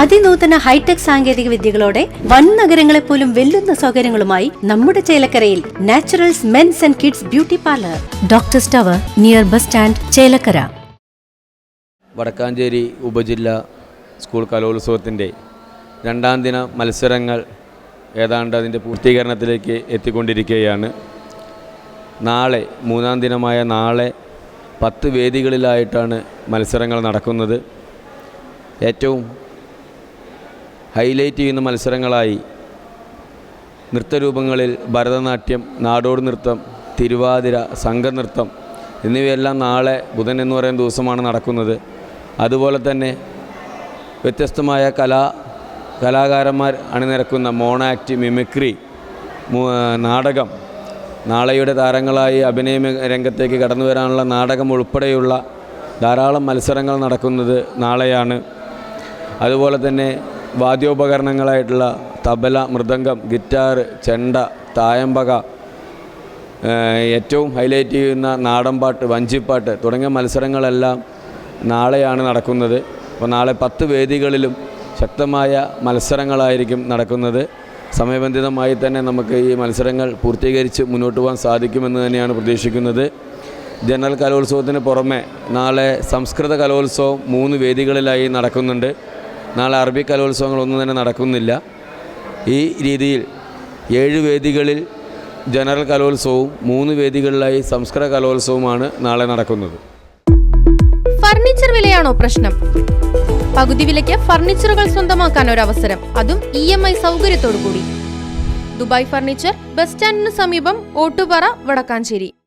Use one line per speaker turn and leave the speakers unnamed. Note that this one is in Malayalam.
അതിനൂതന ഹൈടെക് സാങ്കേതിക വിദ്യകളോടെ വൻ നഗരങ്ങളെ പോലും വെല്ലുന്ന സൗകര്യങ്ങളുമായി നമ്മുടെ ചേലക്കരയിൽ naturals men's and kids beauty parlour. Doctor സ്റ്റവർ near bus stand Chelakkara.
Vadakkanchery ഉപജില്ല സ്കൂൾ കലോത്സവത്തിന്റെ രണ്ടാം ദിന മത്സരങ്ങൾ ഏതാണ്ട് അതിന്റെ പൂർത്തീകരണത്തിലേക്ക് എത്തിക്കൊണ്ടിരിക്കുകയാണ്. നാളെ മൂന്നാം ദിനമായ നാളെ പത്ത് വേദികളിലായിട്ടാണ് മത്സരങ്ങൾ നടക്കുന്നത്. ഏറ്റവും ഹൈലൈറ്റ് ചെയ്യുന്ന മത്സരങ്ങളായി നൃത്തരൂപങ്ങളിൽ ഭരതനാട്യം നാടോടി നൃത്തം തിരുവാതിര സംഘനൃത്തം എന്നിവയെല്ലാം നാളെ ബുധൻ എന്ന് പറയുന്ന ദിവസമാണ് നടക്കുന്നത്. അതുപോലെ തന്നെ വ്യത്യസ്തമായ കലാ കലാകാരന്മാർ അണിനിരക്കുന്ന മോണാക്ട് മിമിക്രി നാടകം നാളെയുടെ താരങ്ങളായി അഭിനയ രംഗത്തേക്ക് കടന്നു വരാനുള്ള നാടകം ഉൾപ്പെടെയുള്ള ധാരാളം മത്സരങ്ങൾ നടക്കുന്നത് നാളെയാണ്. അതുപോലെ തന്നെ വാദ്യോപകരണങ്ങളായിട്ടുള്ള തബല മൃദംഗം ഗിറ്റാർ ചെണ്ട തായമ്പക ഏറ്റവും ഹൈലൈറ്റ് ചെയ്യുന്ന നാടൻപാട്ട് വഞ്ചിപ്പാട്ട് തുടങ്ങിയ മത്സരങ്ങളെല്ലാം നാളെയാണ് നടക്കുന്നത്. അപ്പോൾ നാളെ പത്ത് വേദികളിലും ശക്തമായ മത്സരങ്ങളായിരിക്കും നടക്കുന്നത്. സമയബന്ധിതമായി തന്നെ നമുക്ക് ഈ മത്സരങ്ങൾ പൂർത്തീകരിച്ച് മുന്നോട്ട് പോകാൻ സാധിക്കുമെന്ന് തന്നെയാണ് പ്രതീക്ഷിക്കുന്നത്. ജനറൽ കലോത്സവത്തിന് പുറമെ നാളെ സംസ്കൃത കലോത്സവം മൂന്ന് വേദികളിലായി നടക്കുന്നുണ്ട്. നാളെ അറബി കലോത്സവങ്ങളൊന്നും തന്നെ നടക്കുന്നില്ല. ഈ രീതിയിൽ ഏഴ് വേദികളിൽ ജനറൽ കലോത്സവവും മൂന്ന് വേദികളിലായി സംസ്കൃത കലോത്സവവുമാണ് നാളെ നടക്കുന്നത്.
ഫർണിച്ചർ വിലയാണോ പ്രശ്നം? പകുതി വിലയ്ക്ക് ഫർണിച്ചറുകൾ സ്വന്തമാക്കാൻ ഒരു അവസരം അതും ഇ എം ഐ സൗകര്യത്തോടു കൂടി ദുബായ് ഫർണിച്ചർ ബസ് സ്റ്റാൻഡിന് സമീപം ഓട്ടുപാറ വടക്കാഞ്ചേരി.